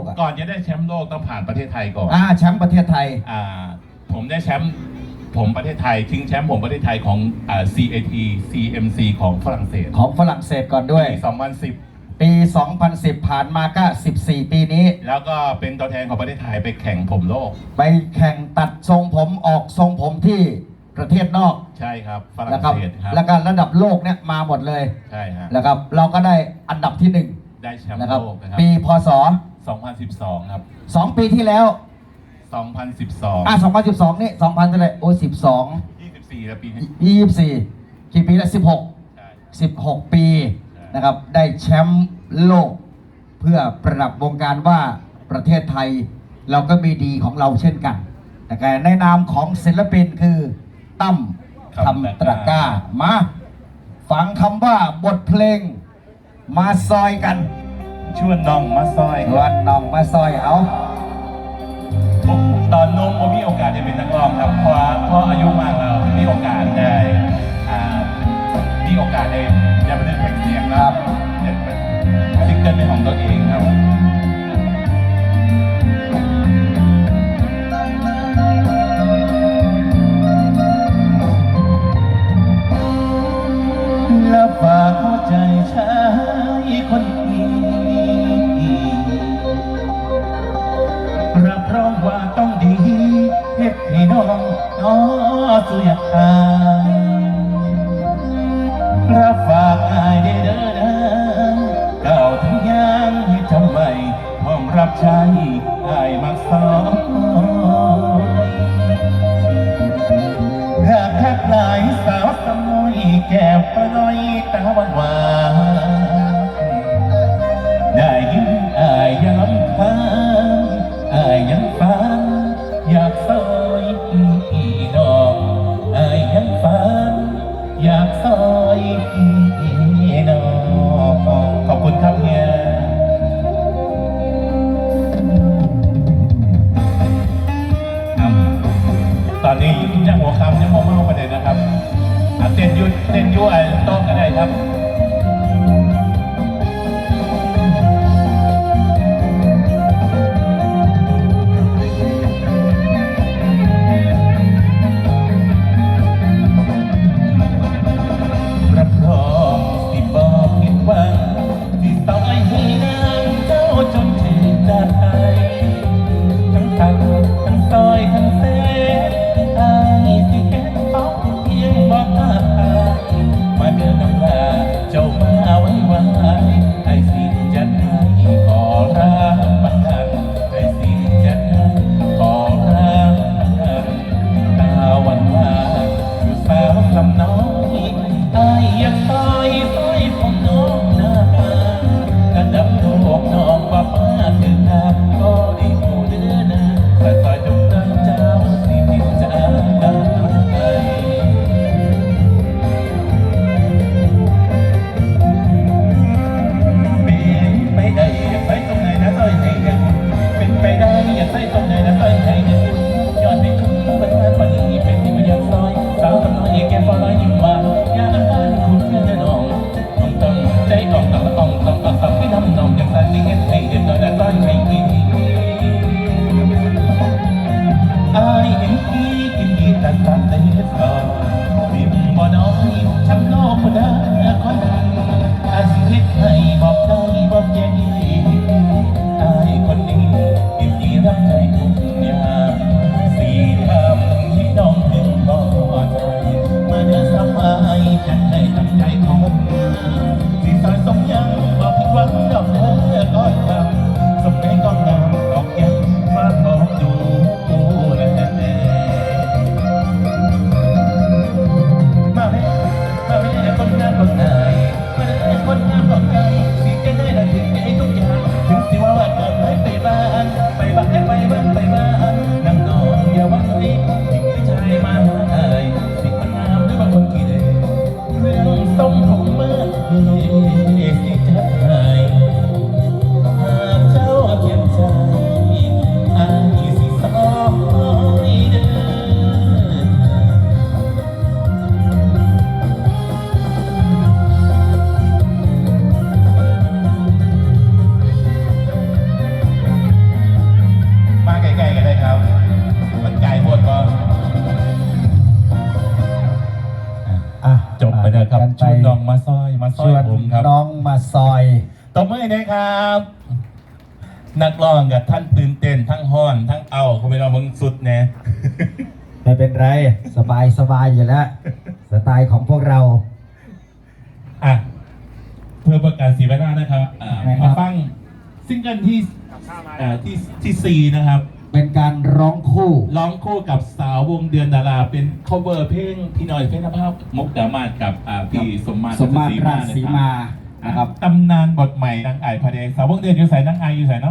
กอะก่อนจะได้แชมป์โลกต้องผ่านประเทศไทยก่อนอ่าแชมป์ประเทศไทย อ่าผมได้แชมป์ผมประเทศไทยชิงแชมป์ผมประเทศไทยของอ่า CAT CMC ของฝรั่งเศสของฝรั่งเศสก่อนด้วย ปี2010 ปี 2010 ผ่านมาก็ 14 ปีนี้ แล้วก็เป็นตัวแทนของประเทศไทยไปแข่งผมโลก ไปแข่งตัดทรงผมออกทรงผมที่ประเทศนอกใช่ครับฝรั่นะงครับ เศสครับแล้วก็ระดับโลกเนี่ยมาหมดเลยใช่ฮะนะครับ เราก็ได้อันดับที่หนึ่งได้แชมป์นะครับ โลกนะครับปีพศ 2012 ครับ2ปีที่แล้ว2012 อะ2012 นี่2000เท่าไหร่โอ้ย12 24 แล้วปีนี้24กี่ปีแล้ว16 ใช่16 ปีนะครับได้แชมป์โลก เพื่อประดับวงการว่าประเทศไทยเราก็มีดีของเราเช่นกันแต่ในนามของศิลปินคือตั้มคำตะกร้ามา ฟังคำว่าบทเพลงมาซอยกัน ชวนน้องมาซอยวันน้องมาซอยเอาตอนนุ่มผมมีโอกาสได้เป็นนักร้องครับ น้อสุยา อนนี้ยังหัวคำยังไมเมาประเด็นนะครับเต้นยุ่เต้นยุ่ไอ้โต๊ะก็ได้ครับ บ ผมครับน้องมาซอย ตบมือนะครับ นักร้องกับท่านตื่นเต้นทั้งห้อนทั้งเอาเขาไม่รอามึงสุดแน่ไม่เป็นไร สบายสบายอยู่แล้วสไตล์ของพวกเรา อะเพื่อประกาศสีเวลานะครับอ่านะครับ มาฟังซิงเกิลที่อ่าที่ที่สี่นะครับ เป็นการร้องคู่ ร้องคู่กับสาววงเดือนดาราเป็น cover เพลงพี่หน่อยเพลงภาพมุกดามาศกับอ่าพี่สมมาตรสมมาตรราชสีมานะนะคครัรับบตำนานบทใหม่นางไอายพระเดชสาววงเดือนอยู่ใส่นางไอายอยู่ใส่เนาะ